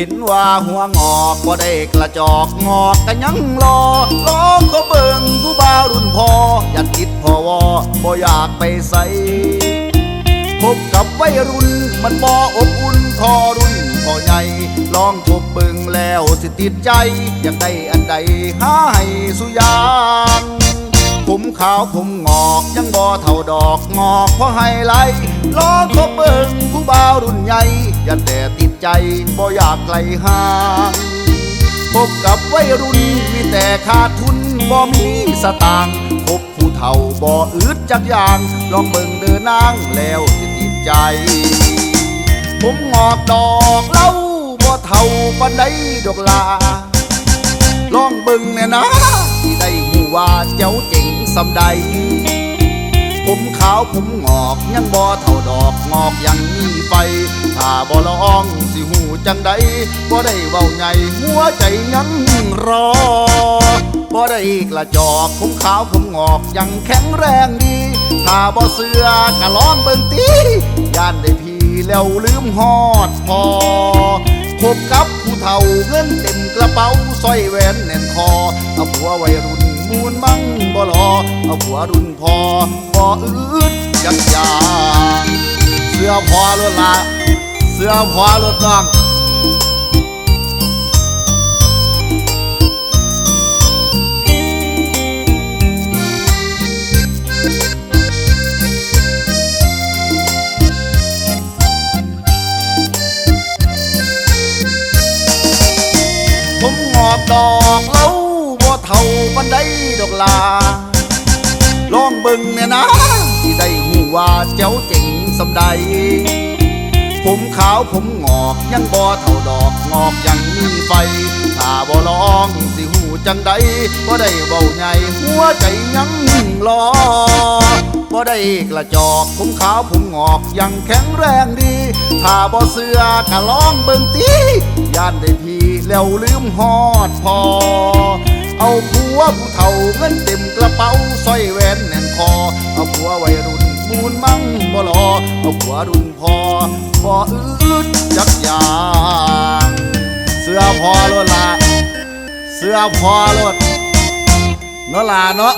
เห็นว่าหัวงอกบ่ได้กระจอกงอกกันยังรอรอเขาเบิ่งกูบ่าวรุ่นพออย่าติดพอวอบ่อยากไปใส่พบกับวัยรุ่นมันบ่อบอุ่นพอรุ่นพอใหญ่ลองพบเบิ่งแล้วสิติดใจ อยากได้อันใดหาให้สุยางผมขาวผมงอกยังบ่เท่าดอกงอกเพราะไฮไลท์ลองคบเบิ่งผู้บ่าวรุ่นใหญ่อยันแต่ติด ใจบ่อยากไกลห่างพบกับวัยรุ่นมีแต่ขาดทุนบ่มีสตางค์พบผู้เฒ่าบ่อึดจักอย่าง ลองเบิ่งเดินนางแล้วจะติดใจ ผมงอกดอกเล่าบ่เท่าปานใดดอกลา ลองเบิ่งเนี่ยนะที่ได้หูว่าเจ้าเจ๋งสำใด ผมขาวผมงอกยังบ่เท่าดอกงอกยังมีไฟถ้าบ่ละอองสิหูจังใดบ่ได้เว้าใหญ่หัวใจยังรอบ่ได้กระจอกผมขาวผมงอกยังแข็งแรงดี ถ้าบ่เสือก็ลองเบิ่งตีย่านได้พี่แล้วลืมฮอดพอพบกับผู้เฒ่าเงินเต็มกระเป๋าสร้อยแหวนแน่นคอเอาผัววัยรุ่น มูนมั่งบ่รอเอาผัวรุ่นพอบ่อืดยักยาเสื้อพอรถละเสื้อพอรถน้งผมงอกดอกเล้า บ่เท่าบันไดดอกลาลองเบิ่งเนี่ยนะที่ได้หูว่าเจ้าเจ๋งสำใด ผมขาวผมงอกยังบ่เท่าดอกงอกยังมีไฟ ถ้าบ่ลองสิหูจังใดบ่ได้เบาใหญ่หัวใจยังรอบ่ได้กระจอกผมขาวผมงอกยังแข็งแรงดี ถ้าบ่เสือก็ลองเบิ่งตีย่านได้พีแล้วลืมฮอดพอ เอาผัวผู้เฒ่าเงินเต็มกระเป๋าสร้อยแหวนแน่นคอ เอาผัววัยรุ่นมูนมั่งบ่รอเอาผัวรุ่นพอบ่อืดจักอย่างเสื้อพอรถละเสื้อพอรถเนาะล่ะเนาะ